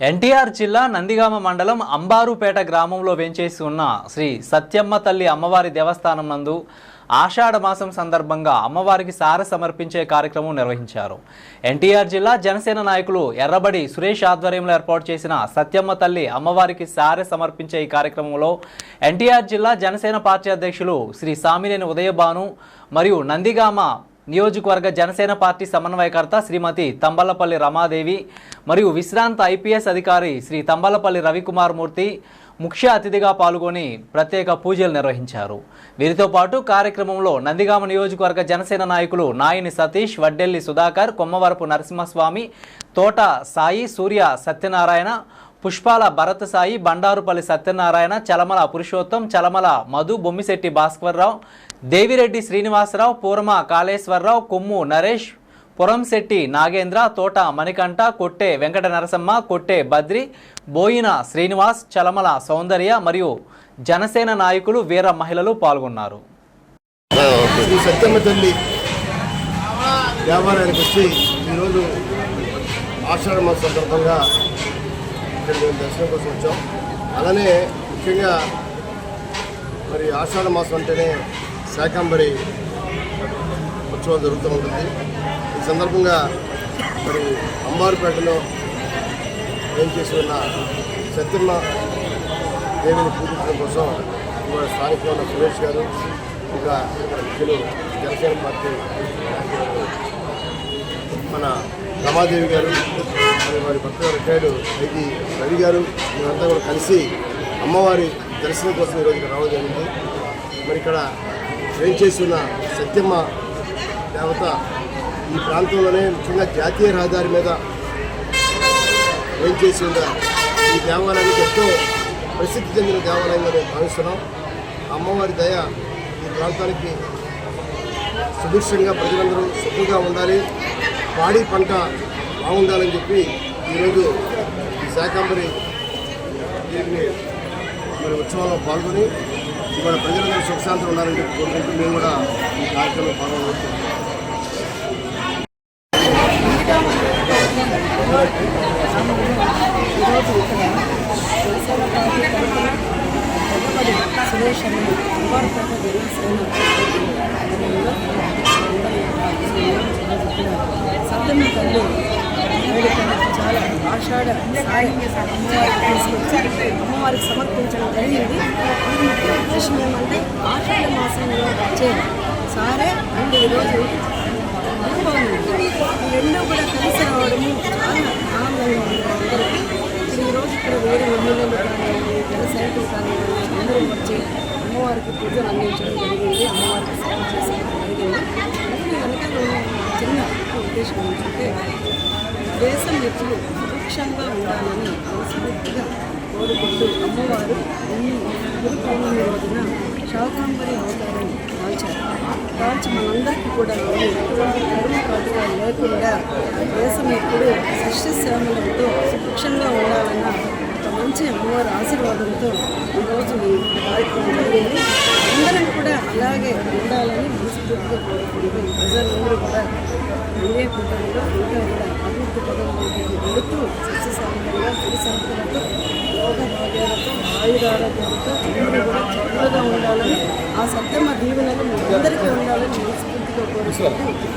ఎన్టీఆర్ జిల్లా నందిగామ మండలం అంబారుపేట గ్రామంలో వేంచేసి ఉన్న శ్రీ సత్యమ్మ తల్లి అమ్మవారి దేవస్థానం నందు ఆషాఢ మాసం సందర్భంగా అమ్మవారికి సార సమర్పించే కార్యక్రమం నిర్వహించారు. ఎన్టీఆర్ జిల్లా జనసేన నాయకులు ఎర్రబడి సురేష్ ఆధ్వర్యంలో ఏర్పాటు చేసిన సత్యమ్మ తల్లి అమ్మవారికి సారె సమర్పించే ఈ కార్యక్రమంలో ఎన్టీఆర్ జిల్లా జనసేన పార్టీ అధ్యక్షులు శ్రీ సామినేని ఉదయభాను మరియు నందిగామ నియోజకవర్గ జనసేన పార్టీ సమన్వయకర్త శ్రీమతి తంబలపల్లి రమాదేవి మరియు విశ్రాంత ఐపీఎస్ అధికారి శ్రీ తంబలపల్లి రవికుమార్ మూర్తి ముఖ్య అతిథిగా పాల్గొని ప్రత్యేక పూజలు నిర్వహించారు. వీరితో పాటు కార్యక్రమంలో నందిగామ నియోజకవర్గ జనసేన నాయకులు నాయని సతీష్ వడ్డెల్లి సుధాకర్ కొమ్మవరపు నరసింహస్వామి తోట సాయి సూర్య సత్యనారాయణ పుష్పాల భరత్ సాయి బండారుపల్లి సత్యనారాయణ చలమల పురుషోత్తం చలమల మధు బొమ్మిశెట్టి భాస్కర్రావు దేవిరెడ్డి శ్రీనివాసరావు పూర్మ కాళేశ్వరరావు కొమ్ము నరేష్ పురంశెట్టి నాగేంద్ర తోట మణికంఠ కొట్టే వెంకట నరసమ్మ కొట్టే బద్రి బోయిన శ్రీనివాస్ చలమల సౌందర్య మరియు జనసేన నాయకులు వీర మహిళలు పాల్గొన్నారు. శ్రీ సత్యమ్మ తల్లి దేవాలయానికి వచ్చి ఈరోజు ఆషాఢ సందర్భంగా ఇక్కడ మేము దర్శనం కోసం వచ్చాం. అలానే ముఖ్యంగా మరి ఆషాఢ మాసం అంటేనే శాకాంబరి ఉత్సవం జరుగుతూ ఉంటుంది. ఈ సందర్భంగా మరి అంబారుపేటలో ఏం చేసి ఉన్న సత్యమ్మ దేవిని పూజించడం కోసం ఇవాళ స్థానికంగా ఉన్న సురేష్ గారు ఇంకా ముఖ్యులు జనసేన పార్టీ మన రమాదేవి గారు మరి వారి భర్త రిటైర్డ్ ఐటీ రవి గారు మేమంతా కూడా కలిసి అమ్మవారి దర్శనం కోసం ఈరోజు ఇక్కడ రావడం జరిగింది. మరి ఇక్కడ ట్రైన్ చేస్తున్న సత్యమ్మ దేవత ఈ ప్రాంతంలోనే ముఖ్యంగా జాతీయ రహదారి మీద ఏం చేసి ఉందా ఈ దేవాలయానికి ఎంతో ప్రసిద్ధి చెందిన దేవాలయంగా మేము భావిస్తున్నాం. అమ్మవారి దయ ఈ ప్రాంతానికి సుభిక్షంగా ప్రజలందరూ సుఖంగా ఉండాలి. పాడి పంట బాగుండాలని చెప్పి ఈరోజు ఈ శాకాంబరి దీన్ని మరి ఉత్సవంలో పాల్గొని ఇవాళ ప్రజలందరూ సుఖశాంతులు ఉండాలని చెప్పి కోరుకుంటూ మేము కూడా ఈ కార్యక్రమంలో పాల్గొనవచ్చు ఈరోజు ఇక్కడ సురేష్ అని కుమారపేట జనసేన ఆధ్వర్యంలో అందరి సత్యమ్మ తల్లి వేడుక చాలా ఆషాఢ సాయం అమ్మవారికి తీసుకొచ్చి అమ్మవారికి సమర్పించడం జరిగింది ఈ ముఖ్య ఉద్దేశం ఏమంటే ఆషాఢ మాసంలో వచ్చే సారే అండ్ ఈరోజు అనుభవం ఈ రెండూ కూడా కలిసి రావడము చాలా ఆనందంగా ఉంది అందరికీ ఇది ఈరోజు ఇక్కడ వేరే ఎమ్మెల్యేలు కానివ్వండి జన సైనికులు కానివ్వండి అందరూ వచ్చి అమ్మవారికి పూజలు అందించడం జరిగింది ఉద్దేశం ఏంటంటే దేశం ఎప్పుడు సుభిక్షంగా ఉండాలని మనస్ఫూర్తిగా కోరుకుంటూ అమ్మవారు ఈ గురు పౌర్ణమి రోజున శాకాంబరి అవతారం కాల్చారు. కాల్చి మనందరికీ కూడా ఎటువంటి కరుణ కాటుకాలు లేకుండా దేశం ఎప్పుడు సస్యశ్యామలంతో సుభిక్షంగా ఉండాలన్న మంచి అమ్మవారి ఆశీర్వాదంతో ఈరోజు ఈ కార్యక్రమం జరిగింది. అందరం కూడా అలాగే ఉండాలని మనస్ఫూర్తిగా కోరుకుంటూ ప్రజలందరూ కూడా ఉండే కుటుంబంలో ఇంకా కూడా అభివృద్ధి పదంలోకి వెళుతూ సస్యశామలంగా సిరి యోగ భాగ్యాలతో ఆయురారోగ్యాలతో అందరూ కూడా చక్కగా ఉండాలని ఆ సత్యమ దీవెనలు మీ అందరికీ ఉండాలని మనస్ఫూర్తిగా కోరుకుంటూ